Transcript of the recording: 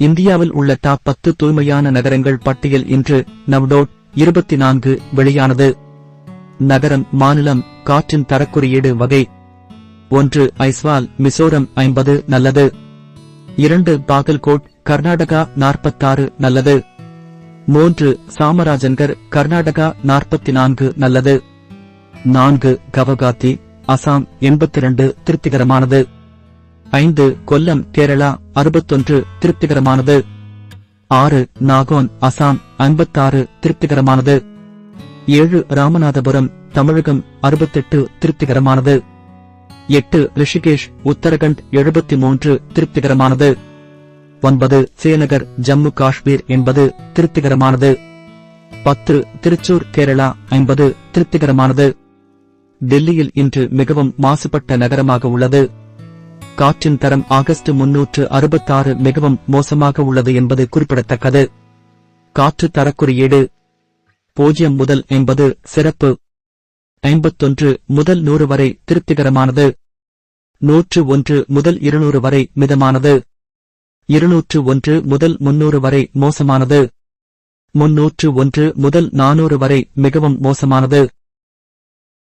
இந்தியாவில் உள்ள டாப் பத்து தூய்மையான நகரங்கள் பட்டியல் இன்று நவ்டோட் இருபத்தி நான்கு வெளியானது. நகரம் மாநிலம் காற்றின் தரக்குறியீடு வகை. ஒன்று ஐஸ்வால் மிசோரம் ஐம்பது நல்லது. இரண்டு பாகல்கோட் கர்நாடகா நாற்பத்தாறு நல்லது. மூன்று சாமராஜன்கர் கர்நாடகா நாற்பத்தி நான்கு நல்லது. நான்கு கவகாத்தி அசாம் எண்பத்தி இரண்டு திருப்திகரமானது. ஐந்து கொல்லம் கேரளா அறுபத்தொன்று திருப்திகரமானது. ஆறு நாகோன் அசாம் ஐம்பத்தாறு திருப்திகரமானது. ஏழு ராமநாதபுரம் தமிழகம் அறுபத்தெட்டு திருப்திகரமானது. எட்டு ரிஷிகேஷ் உத்தரகண்ட் எழுபத்தி மூன்று திருப்திகரமானது. ஒன்பது சேனகர் ஜம்மு காஷ்மீர் என்பது திருப்திகரமானது. பத்து திருச்சூர் கேரளா ஐம்பது திருப்திகரமானது. டெல்லியில் இன்று மிகவும் மாசுபட்ட நகரமாக உள்ளது. காற்றின் தரம் ஆகஸ்ட் முன்னூற்று அறுபத்தாறு மிகவும் மோசமாக உள்ளது என்பது குறிப்பிடத்தக்கது. காற்று தரக்குறியீடு பூஜ்ஜியம் முதல் என்பது சிறப்பு ஐம்பத்தொன்று முதல் நூறு வரை திருப்திகரமானது. நூற்று ஒன்று முதல் இருநூறு வரை மிதமானது. இருநூற்று ஒன்று முதல் முன்னூறு வரை மோசமானது. முன்னூற்று ஒன்று முதல் நானூறு வரை மிகவும் மோசமானது.